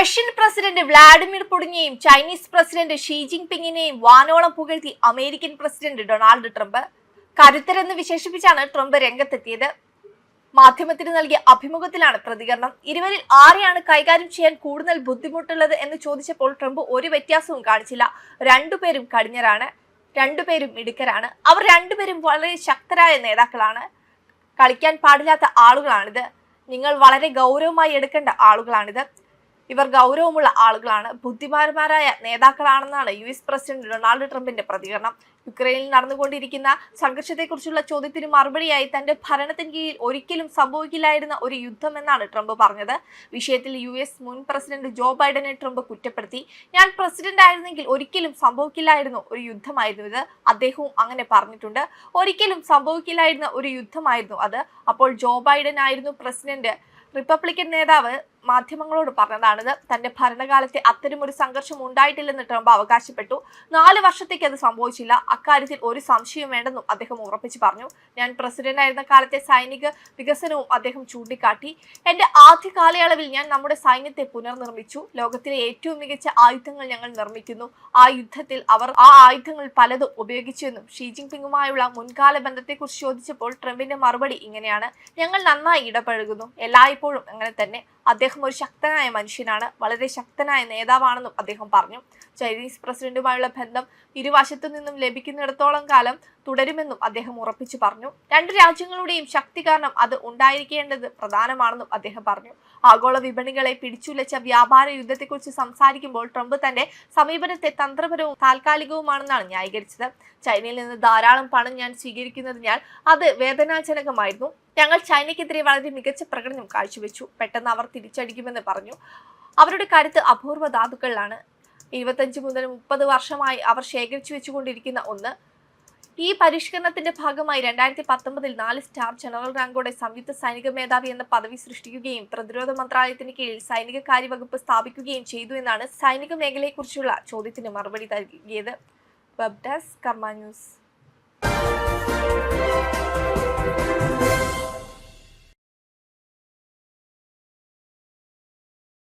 Russian president Vladimir പുടിനെയും Chinese president Xi ജിൻപിങ്ങിനെയും വാനോളം പുകഴ്ത്തി അമേരിക്കൻ പ്രസിഡന്റ് ഡൊണാൾഡ് ട്രംപ് കരുത്തരെന്ന് വിശേഷിപ്പിച്ചാണ് ട്രംപ് രംഗത്തെത്തിയത്. മാധ്യമത്തിന് നൽകിയ അഭിമുഖത്തിലാണ് പ്രതികരണം. ഇരുവരിൽ ആരെയാണ് കൈകാര്യം ചെയ്യാൻ കൂടുതൽ ബുദ്ധിമുട്ടുള്ളത് എന്ന് ചോദിച്ചപ്പോൾ ട്രംപ് ഒരു വ്യത്യാസവും കാണിച്ചില്ല. രണ്ടുപേരും കടിഞ്ഞരാണ് രണ്ടുപേരും മിടുക്കരാണ്. അവർ രണ്ടുപേരും വളരെ ശക്തരായ നേതാക്കളാണ്. കളിക്കാൻ പാടില്ലാത്ത ആളുകളാണിത്. നിങ്ങൾ വളരെ ഗൗരവമായി എടുക്കേണ്ട ആളുകളാണിത്. ഇവർ ഗൗരവമുള്ള ആളുകളാണ്. ബുദ്ധിമാന്മാരായ നേതാക്കളാണെന്നാണ് യു എസ് പ്രസിഡന്റ് ഡൊണാൾഡ് ട്രംപിന്റെ പ്രതികരണം. യുക്രൈനിൽ നടന്നുകൊണ്ടിരിക്കുന്ന സംഘർഷത്തെക്കുറിച്ചുള്ള ചോദ്യത്തിന് മറുപടിയായി തന്റെ ഭരണത്തിന് കീഴിൽ ഒരിക്കലും സംഭവിക്കില്ലായിരുന്ന ഒരു യുദ്ധമെന്നാണ് ട്രംപ് പറഞ്ഞത്. വിഷയത്തിൽ യു എസ് മുൻ പ്രസിഡന്റ് ജോ ബൈഡനെ ട്രംപ് കുറ്റപ്പെടുത്തി. ഞാൻ പ്രസിഡന്റ് ആയിരുന്നെങ്കിൽ ഒരിക്കലും സംഭവിക്കില്ലായിരുന്നു ഒരു യുദ്ധമായിരുന്നു ഇത്. അദ്ദേഹവും അങ്ങനെ പറഞ്ഞിട്ടുണ്ട്. ഒരിക്കലും സംഭവിക്കില്ലായിരുന്ന ഒരു യുദ്ധമായിരുന്നു അത്. അപ്പോൾ ജോ ബൈഡൻ ആയിരുന്നു പ്രസിഡന്റ്. റിപ്പബ്ലിക്കൻ നേതാവ് മാധ്യമങ്ങളോട് പറഞ്ഞതാണിത് തന്റെ ഭരണകാലത്തെ ഒരു സംഘർഷം ഉണ്ടായിട്ടില്ലെന്ന് ട്രംപ് അവകാശപ്പെട്ടു. നാല് വർഷത്തേക്ക് അത് സംഭവിച്ചില്ല. അക്കാര്യത്തിൽ ഒരു സംശയം വേണ്ടെന്നും അദ്ദേഹം ഉറപ്പിച്ചു പറഞ്ഞു. ഞാൻ പ്രസിഡന്റ് ആയിരുന്ന കാലത്തെ സൈനിക വികസനവും അദ്ദേഹം ചൂണ്ടിക്കാട്ടി. എന്റെ ആദ്യ കാലയളവിൽ ഞാൻ നമ്മുടെ സൈന്യത്തെ പുനർനിർമ്മിച്ചു. ലോകത്തിലെ ഏറ്റവും മികച്ച ആയുധങ്ങൾ ഞങ്ങൾ നിർമ്മിക്കുന്നു. ആ യുദ്ധത്തിൽ അവർ ആ ആയുധങ്ങൾ പലതും ഉപയോഗിച്ചുവെന്നും ഷീ ജിൻപിങ്ങുമായുള്ള മുൻകാല ബന്ധത്തെക്കുറിച്ച് ചോദിച്ചപ്പോൾ ട്രംപിന്റെ മറുപടി ഇങ്ങനെയാണ്. ഞങ്ങൾ നന്നായി ഇടപഴകുന്നു. എല്ലായ്പ്പോഴും അങ്ങനെ തന്നെ. അദ്ദേഹം ഒരു ശക്തനായ മനുഷ്യനാണ്. വളരെ ശക്തനായ നേതാവാണെന്നും അദ്ദേഹം പറഞ്ഞു. ചൈനീസ് പ്രസിഡന്റുമായുള്ള ബന്ധം ഇരുവശത്തു നിന്നും ലഭിക്കുന്നിടത്തോളം കാലം തുടരുമെന്നും അദ്ദേഹം ഉറപ്പിച്ചു പറഞ്ഞു. രണ്ട് രാജ്യങ്ങളുടെയും ശക്തി കാരണം അത് ഉണ്ടായിരിക്കേണ്ടത് പ്രധാനമാണെന്നും അദ്ദേഹം പറഞ്ഞു. ആഗോള വിപണികളെ പിടിച്ചുലച്ച വ്യാപാര യുദ്ധത്തെക്കുറിച്ച് സംസാരിക്കുമ്പോൾ ട്രംപ് തന്റെ സമീപനത്തെ തന്ത്രപരവും താൽക്കാലികവുമാണെന്നാണ് ന്യായീകരിച്ചത്. ചൈനയിൽ നിന്ന് ധാരാളം പണം ഞാൻ സ്വീകരിക്കുന്നതിനാൽ അത് വേദനാജനകമായിരുന്നു. ഞങ്ങൾ ചൈനയ്ക്കെതിരെ വളരെ മികച്ച പ്രകടനം കാഴ്ചവെച്ചു. പെട്ടെന്ന് അവർ തിരിച്ചടിക്കുമെന്ന് പറഞ്ഞു. അവരുടെ കരുത്ത് അപൂർവ ധാതുക്കളിലാണ്. ഇരുപത്തഞ്ച് മുതൽ മുപ്പത് വർഷമായി അവർ ശേഖരിച്ചു വെച്ചുകൊണ്ടിരിക്കുന്ന ഒന്ന്. ഈ പരിഷ്കരണത്തിന്റെ ഭാഗമായി രണ്ടായിരത്തി പത്തൊമ്പതിൽ നാല് സ്റ്റാർ ജനറൽ റാങ്കോടെ സംയുക്ത സൈനിക മേധാവി എന്ന പദവി സൃഷ്ടിക്കുകയും പ്രതിരോധ മന്ത്രാലയത്തിന് കീഴിൽ സൈനിക കാര്യവകുപ്പ് സ്ഥാപിക്കുകയും ചെയ്തു എന്നാണ് സൈനിക മേഖലയെക്കുറിച്ചുള്ള ചോദ്യത്തിന് മറുപടി നൽകിയത്. വെബ് ഡെസ്ക് കർമ്മ ന്യൂസ്